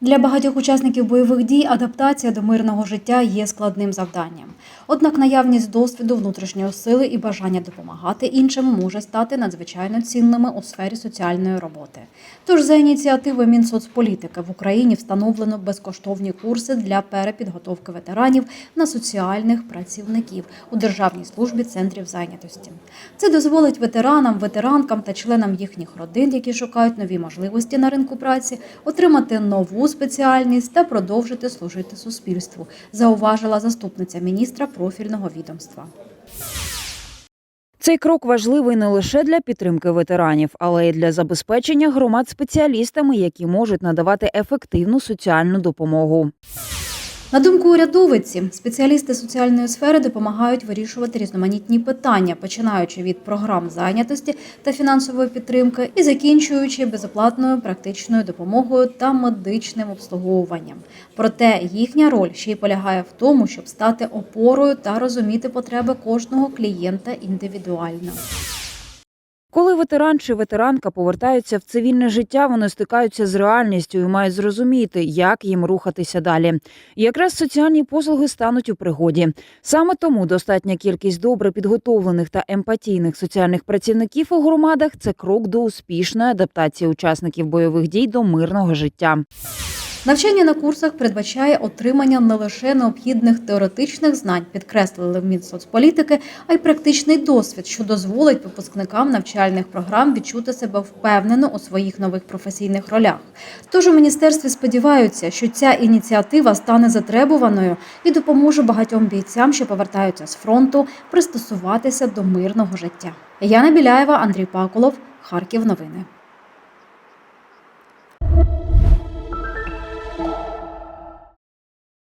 Для багатьох учасників бойових дій адаптація до мирного життя є складним завданням. Однак наявність досвіду, внутрішньої сили і бажання допомагати іншим може стати надзвичайно цінними у сфері соціальної роботи. Тож за ініціативи Мінсоцполітики в Україні встановлено безкоштовні курси для перепідготовки ветеранів на соціальних працівників у Державній службі центрів зайнятості. Це дозволить ветеранам, ветеранкам та членам їхніх родин, які шукають нові можливості на ринку праці, отримати нову спеціальність та продовжити служити суспільству, зауважила заступниця міністра профільного відомства. Цей крок важливий не лише для підтримки ветеранів, але й для забезпечення громад спеціалістами, які можуть надавати ефективну соціальну допомогу. На думку урядовиці, спеціалісти соціальної сфери допомагають вирішувати різноманітні питання, починаючи від програм зайнятості та фінансової підтримки і закінчуючи безоплатною практичною допомогою та медичним обслуговуванням. Проте їхня роль ще й полягає в тому, щоб стати опорою та розуміти потреби кожного клієнта індивідуально. Коли ветеран чи ветеранка повертаються в цивільне життя, вони стикаються з реальністю і мають зрозуміти, як їм рухатися далі. Якраз соціальні послуги стануть у пригоді. Саме тому достатня кількість добре підготовлених та емпатійних соціальних працівників у громадах це крок до успішної адаптації учасників бойових дій до мирного життя. Навчання на курсах передбачає отримання не лише необхідних теоретичних знань, підкреслили в Мінсоцполітики, а й практичний досвід, що дозволить випускникам навчальних програм відчути себе впевнено у своїх нових професійних ролях. Тож у міністерстві сподіваються, що ця ініціатива стане затребуваною і допоможе багатьом бійцям, що повертаються з фронту, пристосуватися до мирного життя. Яна Біляєва, Андрій Паколов, Харків. Новини.